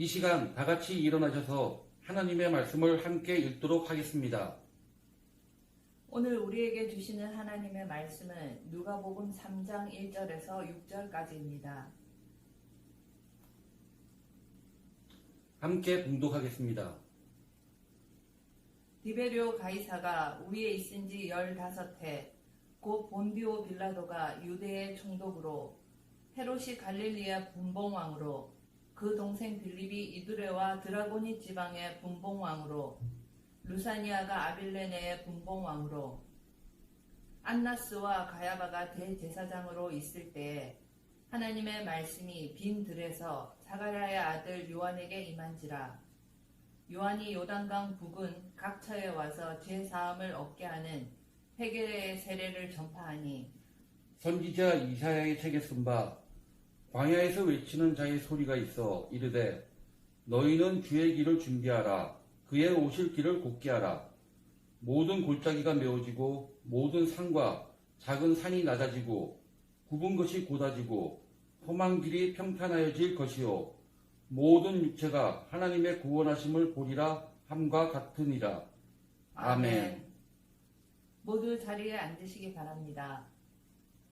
이 시간 다 같이 일어나셔서 하나님의 말씀을 함께 읽도록 하겠습니다. 오늘 우리에게 주시는 하나님의 말씀은 누가복음 3장 1절에서 6절까지입니다. 함께 봉독하겠습니다. 디베리오 가이사가 위에 있은 지 15해 곧 본디오 빌라도가 유대의 총독으로 헤롯이 갈릴리의 분봉왕으로 그 동생 빌립이 이두레와 드라고니 지방의 분봉왕으로 루사니아가 아빌레네의 분봉왕으로 안나스와 가야바가 대제사장으로 있을 때에 하나님의 말씀이 빈 들에서 사가랴의 아들 요한에게 임한지라. 요한이 요단강 북은 각처에 와서 제 사함을 얻게 하는 회개의 세례를 전파하니 선지자 이사야의 책에 쓴바 광야에서 외치는 자의 소리가 있어 이르되 너희는 주의 길을 준비하라 그의 오실 길을 곧게 하라 모든 골짜기가 메워지고 모든 산과 작은 산이 낮아지고 굽은 것이 곧아지고 험한 길이 평탄하여질 것이요 모든 육체가 하나님의 구원하심을 보리라 함과 같으니라 아멘. 모두 자리에 앉으시기 바랍니다.